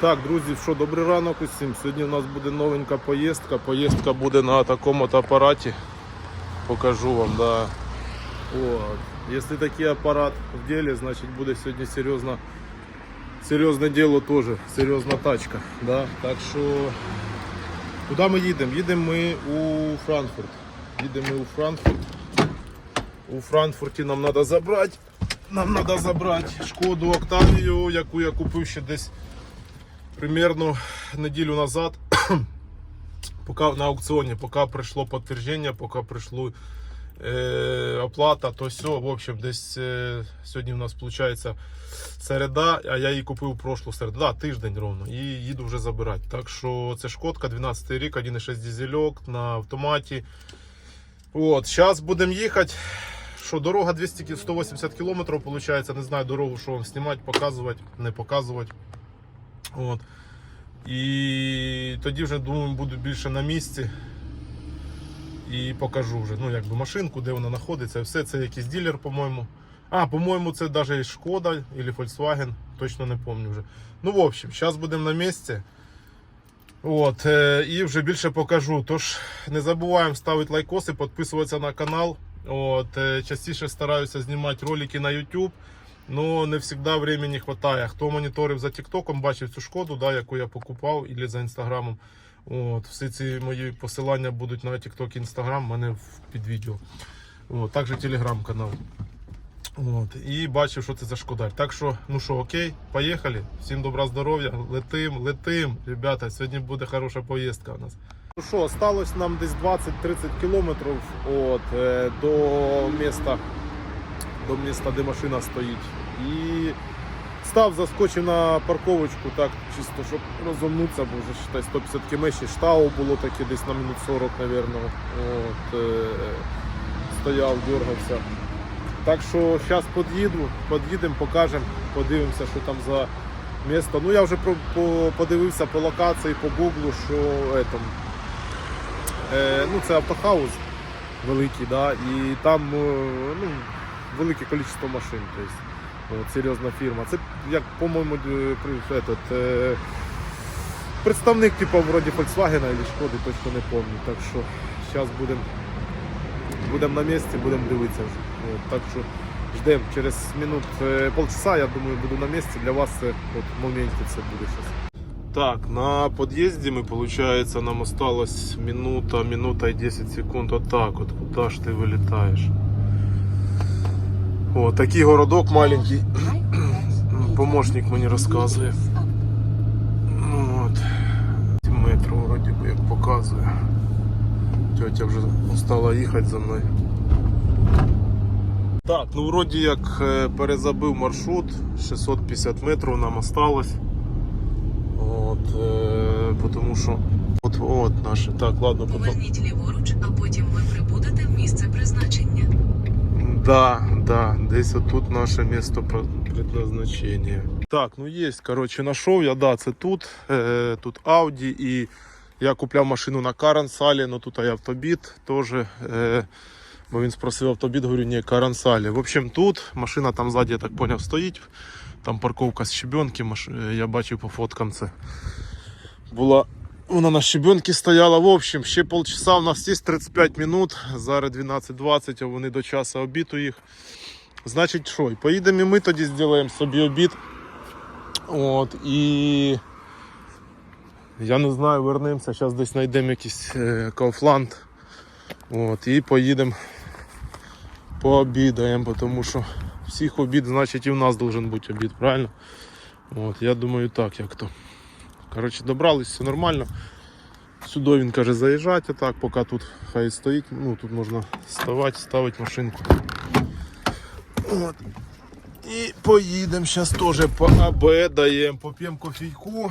Так, друзі, що добрий ранок усім. Сьогодні у нас буде новенька поїздка. Поїздка буде на такому апараті. Покажу вам, да. От. Якщо такий апарат в ділі, значить буде сьогодні серйозно, серйозне діло теж, серйозна тачка. Да? Так що куди ми їдемо? Їдемо ми у Франкфурт. Їдемо ми у Франкфурт. У Франкфурті нам треба забрати. Нам треба забрати шкоду Октавію, яку я купив ще десь примерно неділю назад. поки на аукціоні, поки прийшло підтвердження, поки прийшло е, оплата, то все, в общем, десь е, сьогодні у нас виходить середа, а я її купив прошлу середу, да, тиждень ровно, і їду вже забирати. Так що це шкодка, 12 рік, 1,6 дизельок на автоматі. От, зараз будемо їхати. Що дорога 200 180 кілометрів, виходить, не знаю дорогу, що вам знімати, показувати, не показувати. От. І тоді вже думаю, буду більше на місці. І покажу вже ну, якби машинку, де вона знаходиться. Все це якийсь дилер, по-моєму. А, по-моєму, це навіть Шкода або Volkswagen, точно не пам'ятаю вже. Ну, в общем, зараз будемо на місці. От, е, і вже більше покажу. Тож не забуваємо ставити лайкоси, підписуватися на канал. От, е, частіше стараюся знімати ролики на YouTube. Ну, не завжди времени вистачає. Хто моніторив за TikTok, бачив цю шкоду, да, яку я покупав, або за інстаграмом. От, всі ці мої посилання будуть на TikTok і в мене під відео. От, також телеграм-канал. От, і бачив, що це за шкодар. Так що, ну що, окей, поїхали. Всім добра здоров'я. Летим, летим. Ребята, сьогодні буде хороша поїздка у нас. Ну що, осталось нам десь 20-30 кілометрів от, е, до міста, до міста, де машина стоїть. І став, заскочив на парковочку, так, чисто, щоб розумнутися, бо вже считай, 150 км, ще штау було таке десь на минут 40, мабуть. От, е, стояв, дергався. Так що зараз під'їду, під'їдемо, покажемо, подивимося, що там за місто. Ну я вже про, по, подивився по локації, по гуглу, що етом, е, ну, це автохаус великий, да, і там е, ну, велике кількість машин. Тобто, серйозна фірма. Це як, по-моєму, е, этот, е, представник типу, вроді Volkswagen або Шкоди, точно не пам'ятаю. Так що зараз будемо будемо на місці, будемо дивитися так що ждемо через минут е, полчаса, я думаю, буду на місці. Для вас це в моменті це буде зараз. Так, на під'їзді ми, виходить, нам осталось минута, минута і 10 секунд. Отак от, куди ж ти вилітаєш? О, такий городок маленький. Помощник мені розказує. Ну, От. Метро вроді би як показує. Тетя вже стала їхати за мною. Так, ну вроді як е, перезабив маршрут, 650 метрів нам осталось. От, е, тому що. От, от наше. Так, ладно, потім. Поверніть ліворуч, а потім ви прибудете в місце призначення. Да, да, десь отут наше місто предназначення. Так, ну є, коротше, знайшов я, да, це тут. Е, тут Audi і я купляв машину на Карансалі, ну тут і автобіт теж. Е, бо він спросив автобіт, говорю, ні, Карансалі. В общем, тут машина там ззаді, я так поняв, стоїть. Там парковка з щебенки, е, я бачив по фоткам це. Була вона на щебенці стояла. В общем, ще полчаса у нас є 35 минут. Зараз 12.20, а вони до часу обіду їх. Значить, що, поїдемо і ми тоді зробимо собі обід. От, і я не знаю, вернемося. Зараз десь знайдемо якийсь е, Kaufland. От, і поїдемо пообідаємо, тому що всіх обід, значить і в нас должен бути обід, правильно? От, я думаю, так як то. Коротше, добрались, все нормально. Сюди він каже заїжджати, так, поки тут хай стоїть, ну тут можна ставати, ставити машинку. От. І поїдемо зараз теж пообедаємо, поп'ємо кофійку.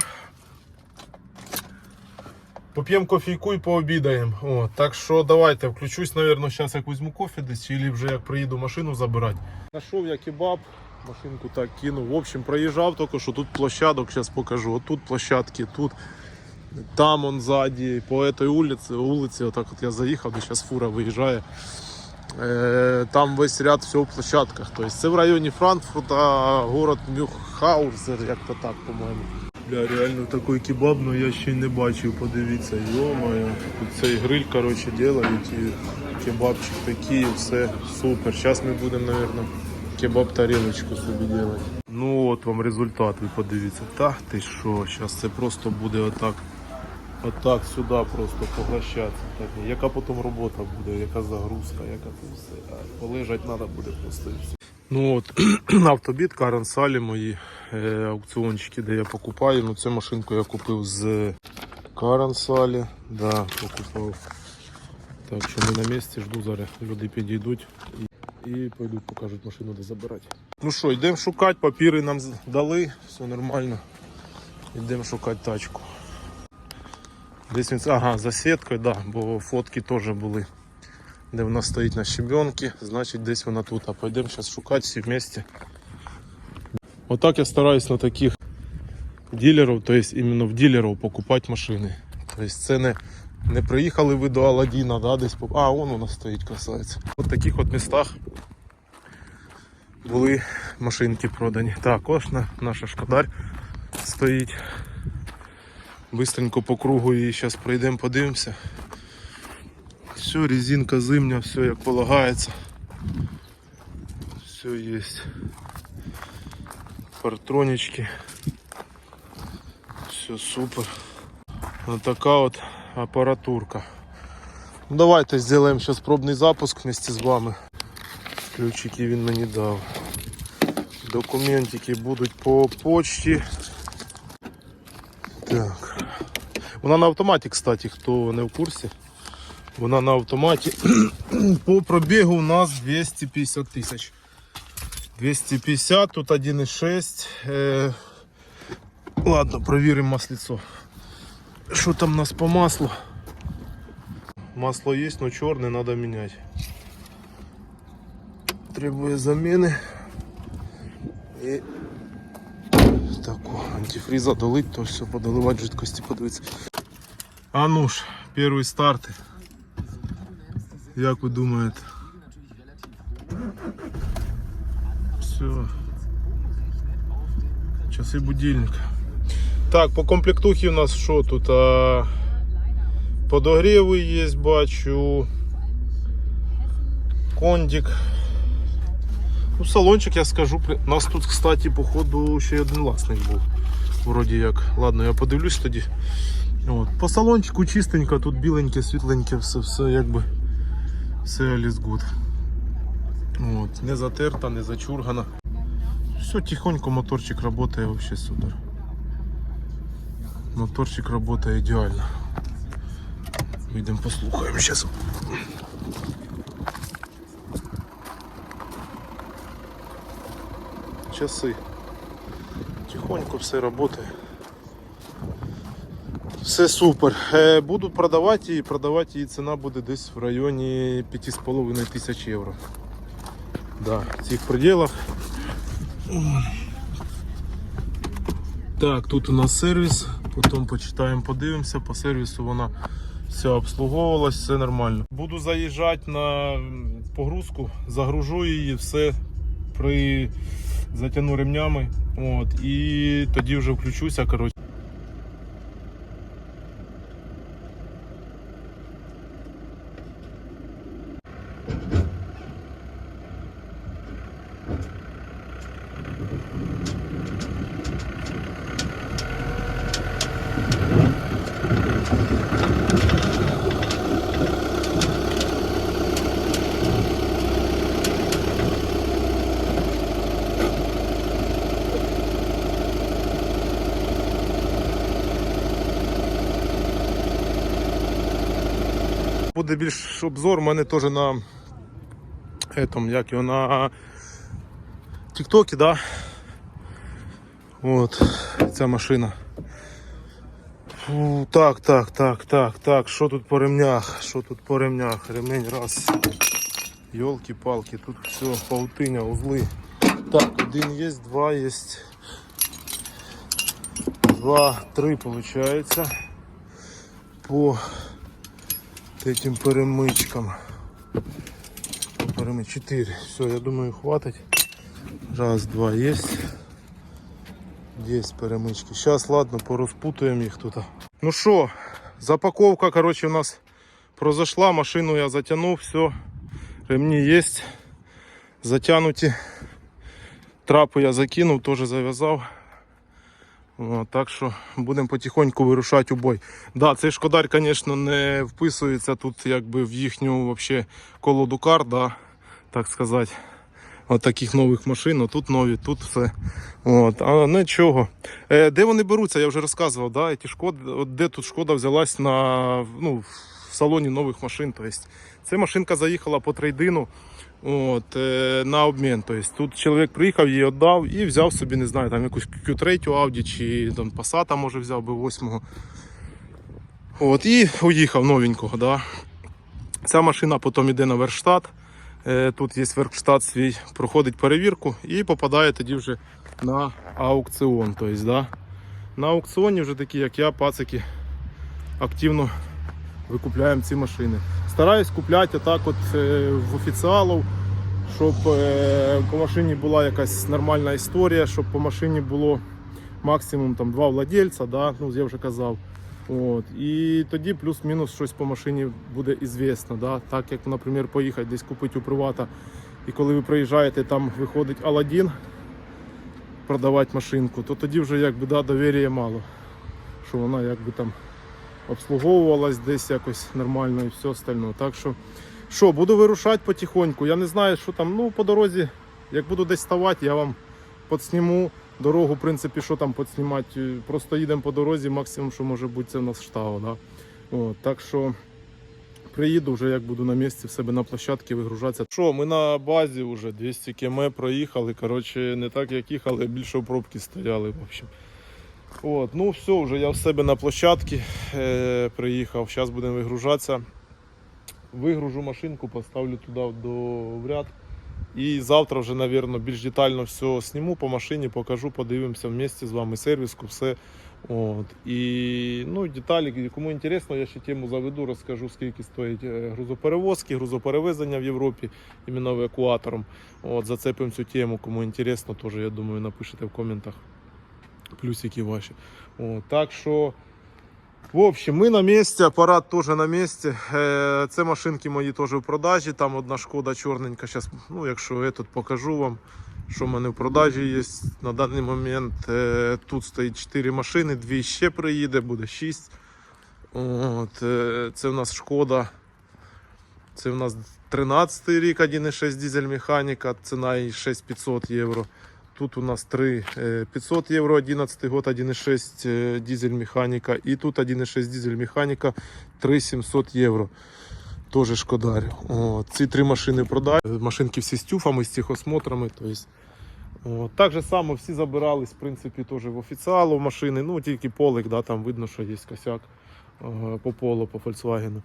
Поп'ємо кофійку і пообідаємо. От, так що давайте, включусь, мабуть, зараз як візьму кофе десь, чи вже як приїду машину забирати. Нашов я кебаб, машинку так кинув. В общем, проїжджав тільки що тут площадок, зараз покажу. От тут площадки, тут, там он ззаді, по этой вулиці, вулиці, отак от я заїхав, де зараз фура виїжджає. Е, Там весь ряд всього в площадках. Тобто це в районі Франкфурта, город Мюхаузер, як то так, по-моєму. Бля, реально такий кебаб, ну я ще й не бачив, подивіться, йо-моє. Тут цей гриль, коротше, делають і кебабчик такий, все супер. Зараз ми будемо, мабуть, кебаб тарілочку собі робити. Ну от вам результат, ви подивіться. Та ти що, зараз це просто буде отак. Отак сюди просто поглощатися. Так, яка потім робота буде, яка загрузка, яка це все. А полежать треба буде просто і все. Ну от, автобіт, Карен Салі, мої е, аукціончики, де я покупаю. Ну, цю машинку я купив з Карен Салі. Да, покупав. Так що ми на місці, жду зараз. Люди підійдуть і, і пойдуть, покажуть машину, де забирати. Ну що, йдемо шукати, папіри нам дали, все нормально. Йдемо шукати тачку. Десь він, ага, за сіткою, да, бо фотки теж були де вона стоїть на щебенці, значить десь вона тут. А пойдемо зараз шукати всі вместе. Отак я стараюсь на таких дилерів, то есть іменно в дилерів покупати машини. Тобто це не, не приїхали ви до Аладдіна, да, десь поп- А, вон вона стоїть, красавиця. От таких от містах були машинки продані. Так, ось на- наша шкодар стоїть. Быстренько по кругу її зараз пройдемо, подивимося. Все, резинка зимня, все як полагається. Все есть. Партронички. Все супер. Вот такая вот аппаратурка. Ну, давайте сделаем сейчас пробный запуск вместе з вами. Ключики він мені дав. Документики будуть по почті. Так. Вона на автоматі, кстати, хто не в курсі. Вона на автоматі. По пробігу у нас 250 тисяч. 250, тут 1,6. Е, ладно, провіримо маслицо. Що там у нас по маслу? Масло є, но чорне треба міняти. Требує заміни. І таку антифріза долить, то все подоливати жидкості, подивитися. А ну ж, перший старт. Як ви думаєте? Все. Часи будильника. Так, по комплектухі у нас що тут? А, подогріви є, бачу. Кондик. Ну, салончик, я скажу. У нас тут, кстати, походу ще й один власник був. Вроді як. Ладно, я подивлюсь тоді. От. По салончику чистенько, тут біленьке, світленьке, все, все якби все Alice Good. От. Не затерта, не зачургана. Все тихонько, моторчик работает вообще супер. Моторчик работает идеально. Йдемо послухаємо зараз. Часи. Тихонько все работает. Все супер. Е, Буду продавати її, продавати її ціна буде десь в районі 5,5 тисяч євро. Да, в цих пределах. Так, тут у нас сервіс, потім почитаємо, подивимося. По сервісу вона все обслуговувалась, все нормально. Буду заїжджати на погрузку, загружу її, все при затягну ремнями. От, і тоді вже включуся. Коротше. Буде більш обзор, у мене теж на этом, як його, на Тіктокі, да? От, ця машина. Фу, так, так, так, так, так. Що тут по ремнях? Що тут по ремнях? Ремень раз. Йолки-палки, тут все, паутиня, узли. Так, один є, два є. Два, три получается. По этим перемичкам. Переми... Чотири. Все, я думаю, хватить. Раз, два есть. Є перемички. Зараз, ладно, порозпутуємо їх тут. Ну що, запаковка, коротше, у нас произошла. Машину я затягнув, все. Ремні є. Затягнуті. Трапи я закинув, теж зав'язав. Так що будемо потихоньку вирушати у бой. Да, цей шкодар, звісно, не вписується тут якби в їхню вообще колоду кар, да, так сказати. От таких нових машин, тут нові, тут все. От, а нічого. Е, де вони беруться, я вже розказував, да, ті шкоди, от де тут шкода взялась на, ну, в салоні нових машин. Тобто, ця машинка заїхала по трейдину от, е, на обмін. Тобто, тут чоловік приїхав, її віддав і взяв собі, не знаю, там якусь Q3 Audi чи там Passat, може взяв би 8 От, і уїхав новенького. Да. Ця машина потім йде на веркштат. Е, Тут є веркштат свій, проходить перевірку і попадає тоді вже на аукціон. Тобто, да. На аукціоні вже такі, як я, пацики, активно викупляємо ці машини. Стараюсь купляти отак от е, в офіціалів, щоб е, по машині була якась нормальна історія, щоб по машині було максимум там, два владельця, да, ну, я вже казав. От. І тоді плюс-мінус щось по машині буде ізвісно. Да? Так як, наприклад, поїхати десь купити у привата, і коли ви приїжджаєте, там виходить Аладдін продавати машинку, то тоді вже якби да, довір'я мало. Що вона якби там обслуговувалась десь якось нормально і все остальне. Так що, що, буду вирушати потихоньку. Я не знаю, що там, ну по дорозі, як буду десь ставати, я вам подсніму. Дорогу, в принципі, що там підснімати. Просто їдемо по дорозі, максимум, що може бути, це в нас штау. Да? От, так що приїду вже, як буду на місці в себе на площадці вигружатися. Що, ми на базі вже 200 км проїхали. Коротше, не так як їхали, а більше пробки стояли. В общем. От, ну все, вже я в себе на площадці е, приїхав. Зараз будемо вигружатися. Вигружу машинку, поставлю туди до в ряд. І завтра вже, мабуть, більш детально все зніму по машині, покажу, подивимося вместе з вами сервіску, все. От. І ну, деталі, кому інтересно, я ще тему заведу, розкажу, скільки стоїть е, грузоперевозки, грузоперевезення в Європі, іменно евакуатором. От, зацепимо цю тему, кому інтересно, теж, я думаю, напишите в коментах плюсики ваші. От, так що. В общем, ми на місці, апарат теж на місці. Е, Це машинки мої теж в продажі. Там одна шкода чорненька. Зараз, ну, якщо я тут покажу вам, що в мене в продажі є. На даний момент е, тут стоїть 4 машини, 2 ще приїде, буде 6. От, е, це в нас шкода. Це в нас 13 рік, 1,6 дизель механіка, ціна її 6500 євро. Тут у нас 3 е, 500 євро, 11 год, 1,6 е, дизель механіка. І тут 1,6 дизель механіка, 3700 євро. Тоже шкодар. О, ці три машини продаю. Машинки всі з тюфами, з техосмотрами. Тобто, о, так же само всі забирались, в принципі, теж в офіціалу машини. Ну, тільки полик, да, там видно, що є косяк е, по полу, по Volkswagen.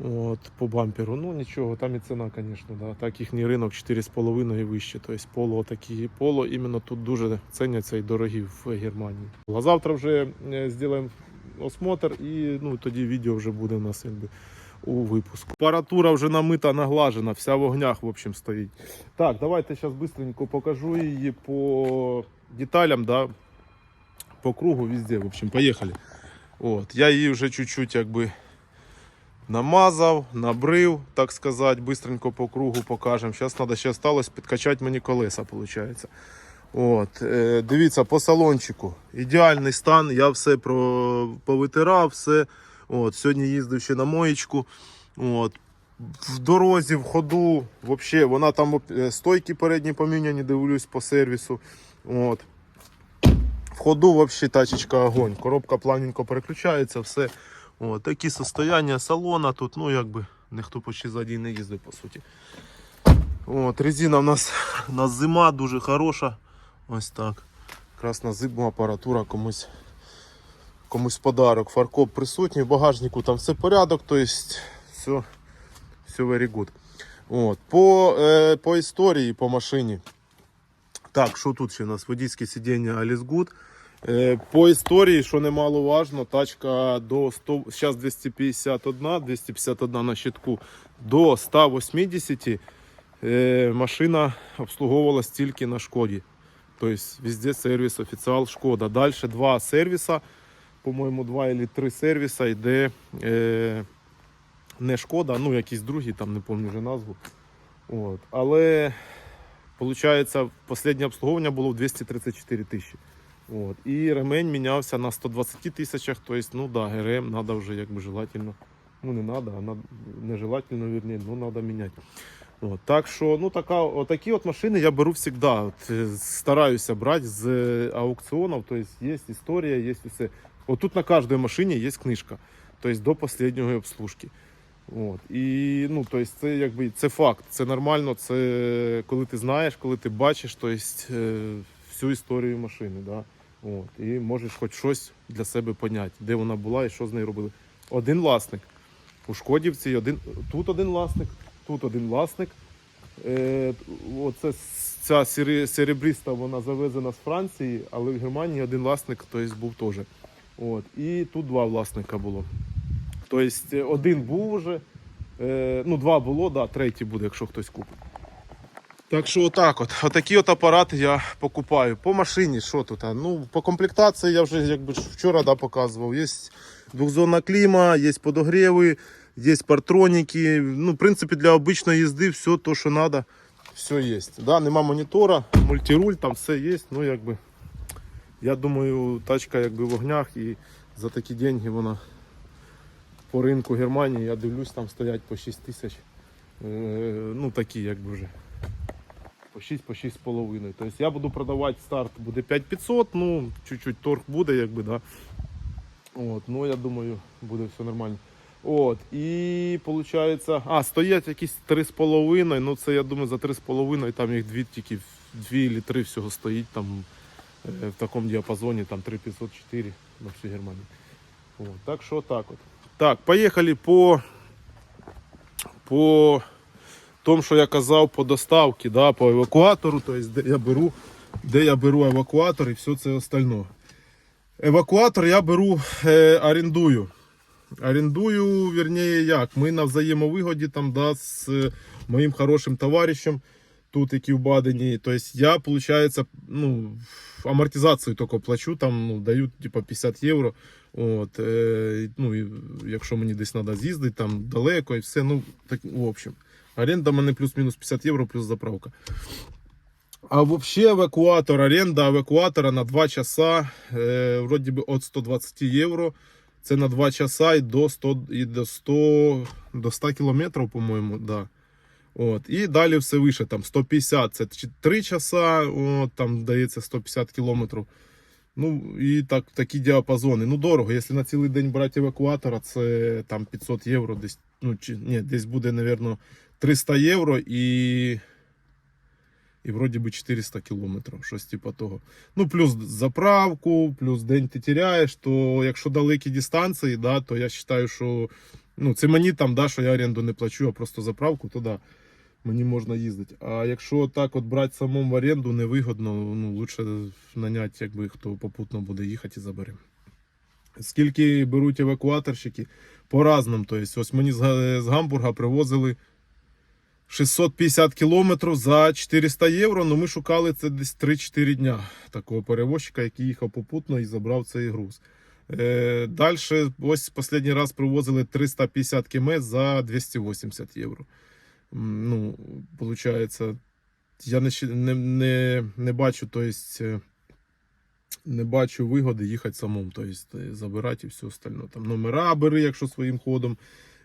От, по бамперу. Ну нічого, там і ціна, звісно, да. так їхній ринок 4,5 і вище. Тобто поло такі поло іменно тут дуже ціняться і дорогі в Германії. А завтра вже е, зробимо осмотр і ну, тоді відео вже буде у нас якби у випуску. Апаратура вже намита, наглажена, вся в огнях в общем, стоїть. Так, давайте зараз швидко покажу її по деталям, да, по кругу везде. В общем, поїхали. От, я її вже чуть-чуть якби намазав, набрив, так сказати, бистренько по кругу покажемо. Зараз треба ще осталось підкачати мені колеса, виходить. От, е, дивіться, по салончику. Ідеальний стан, я все про, повитирав, все. От, сьогодні їздив ще на моєчку. От, в дорозі, в ходу, взагалі, вона там е, стойки передні поміняні, дивлюсь по сервісу. От. В ходу взагалі тачечка огонь. Коробка плавненько переключається, все. От, такі состояння салона тут, ну якби ніхто почти ззаді не їздив, по суті. От, резина в нас, у зима дуже хороша. Ось так. Якраз на апаратура комусь, комусь подарок. Фаркоп присутній, в багажнику там все порядок, тобто все, все very good. От, по, е, по історії, по машині. Так, що тут ще у нас? Водійське сидіння Alice Good. Е, По історії, що немало важно, тачка до 100, зараз 251, 251 на щитку, до 180 е, машина обслуговувалась тільки на шкоді. То есть везде сервис офіціал Шкода. Далі два сервіса, по-моєму, два або три сервіса йде е, не Шкода, ну якісь другі, там не пам'ятаю вже назву. От. Але виходить, останнє обслуговування було в 234 тисячі. От. І ремень мінявся на 120 тисячах, тобто, ну да, ГРМ треба вже якби желательно. Ну не треба, а нежелательно, вірні, ну треба міняти. От, так що, ну така, отакі от машини я беру завжди. От, е, стараюся брати з е, аукціонів, тобто є історія, є все. От тут на кожній машині є книжка, тобто до останньої обслужки. От. І ну, тобто, це якби це факт, це нормально, це коли ти знаєш, коли ти бачиш тобто, всю історію машини. Да? От. І можеш хоч щось для себе поняти, де вона була і що з нею робили. Один власник. У Шкодівці один, тут один власник, тут один власник. Е, оце ця серебріста вона завезена з Франції, але в Германії один власник тобто, був теж. От. І тут два власника було. Тобто е, один був вже, е, ну два було, да, третій буде, якщо хтось купить. Так що отак от. Отакі от апарати я покупаю. По машині, що тут? Ну, по комплектації я вже якби вчора да, показував. Є двохзонна кліма, є подогріви, є партроніки. Ну, в принципі, для обичної їзди все то, що треба, все є. Да, нема монітора, мультируль, там все є. Ну, якби, я думаю, тачка якби в огнях і за такі деньги вона по ринку Германії, я дивлюсь, там стоять по 6 тисяч. Е, ну такі якби вже. По 6 по 6,5. Тобто я буду продавати старт буде 5500, ну чуть-чуть торг буде, якби, да. От, ну я думаю, буде все нормально. От, і виходить, а, стоять якісь 3,5, ну це я думаю за 3,5, там їх дві тільки 2 чи 3 всього стоїть там е, в такому діапазоні, там 3504 на всю Германію. От, так що так от. Так, поїхали по, по тому, що я казав по доставці, да, по евакуатору, тобто де я беру, де я беру евакуатор і все це остальне. Евакуатор я беру, е, орендую. Орендую, вірніше, як. Ми на взаємовигоді там да, з е, моїм хорошим товаришем, тут, який в Бадені. Тобто я, виходить, ну, амортизацію тільки плачу, там ну, дають типу, 50 євро. От, е, ну, якщо мені десь треба з'їздити, там далеко і все. Ну, так, в общем. Оренда в мене плюс-мінус 50 євро плюс заправка. А вообще евакуатор, оренда евакуатора на 2 часа, е, вроді би від 120 євро. Це на 2 часа і до 100, і до 100, до 100 кілометрів, по-моєму, да. От. І далі все вище, там 150 це 3 часа, от, там дається 150 кілометрів. Ну і так, такі діапазони. Ну дорого. Якщо на цілий день брати евакуатора, це там 500 євро, десь, ну, чи, ні, десь буде, мабуть, 300 євро і. І вроді би 400 кілометрів, щось типу того. Ну, плюс заправку, плюс день ти теряєш, то якщо далекі дистанції, да, то я вважаю, що ну, це мені там, да, що я оренду не плачу, а просто заправку, то да, мені можна їздити. А якщо так от брати самому в оренду невигодно, ну, лучше наняти, якби хто попутно буде їхати і забере. Скільки беруть евакуаторщики? По-разному. Тобто, ось мені з Гамбурга привозили 650 кілометрів за 400 євро. Ну ми шукали це десь 3-4 дня такого перевозчика, який їхав попутно і забрав цей груз. Е, Далі, ось останній раз привозили 350 км за 280 євро. Ну, виходить, я не, не, не, не бачу, то е, не бачу вигоди їхати самому, тобто забирати і все остальне. Там номера бери, якщо своїм ходом.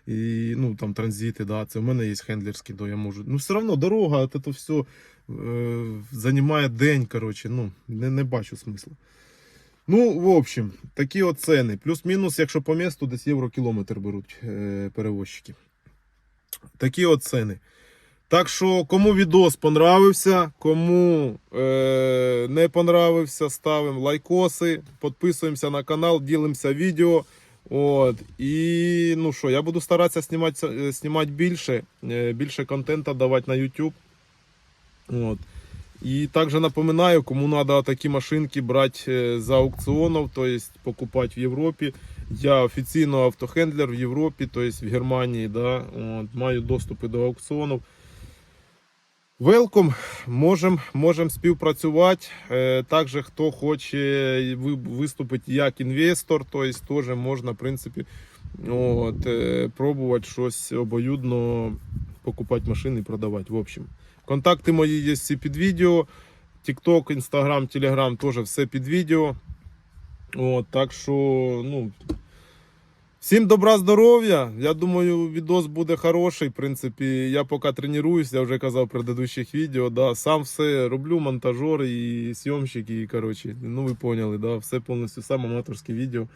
І ну там транзити, да, це в мене є хендлерський, то я можу. Ну, все одно дорога, от це все е, займає день. Коротше, ну, не, не бачу смисла. Ну, в общем, такі от ціни. Плюс-мінус, якщо по місту, десь євро кілометр беруть е, перевозчики. Такі от ціни. Так що, кому відос понравився, кому е, не понравився, ставимо лайкоси, підписуємося на канал, ділимося відео. От. І ну що, я буду старатися знімати, е, знімати більше, е, більше контенту давати на YouTube. От. І також напоминаю, кому треба такі машинки брати е, за аукціонів, тобто покупати в Європі. Я офіційно автохендлер в Європі, тобто в Германії. Да, от, маю доступи до аукціонів. Велком, можемо можем співпрацювати. Е, також хто хоче виступити як інвестор, тобто теж можна, в принципі, от, е, пробувати щось обоюдно покупати машини і продавати. В общем, контакти мої є всі під відео. TikTok, Instagram, Telegram теж все під відео. От, так що, ну. Всім добра здоров'я. Я думаю, відос буде хороший. В принципі, я поки тренуюсь, я вже казав в предыдущих відео. Да, сам все роблю, монтажер і зйомщик, і коротше, ну ви поняли, да, все повністю сам аматорське відео.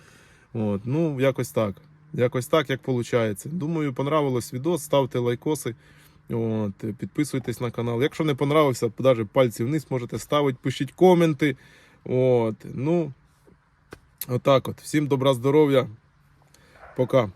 От, ну, якось так. Якось так, як виходить. Думаю, понравилось відос, ставте лайкоси. От, підписуйтесь на канал. Якщо не понравився, навіть пальці вниз можете ставити, пишіть коменти. От, ну, отак от. Всім добра здоров'я. Пока.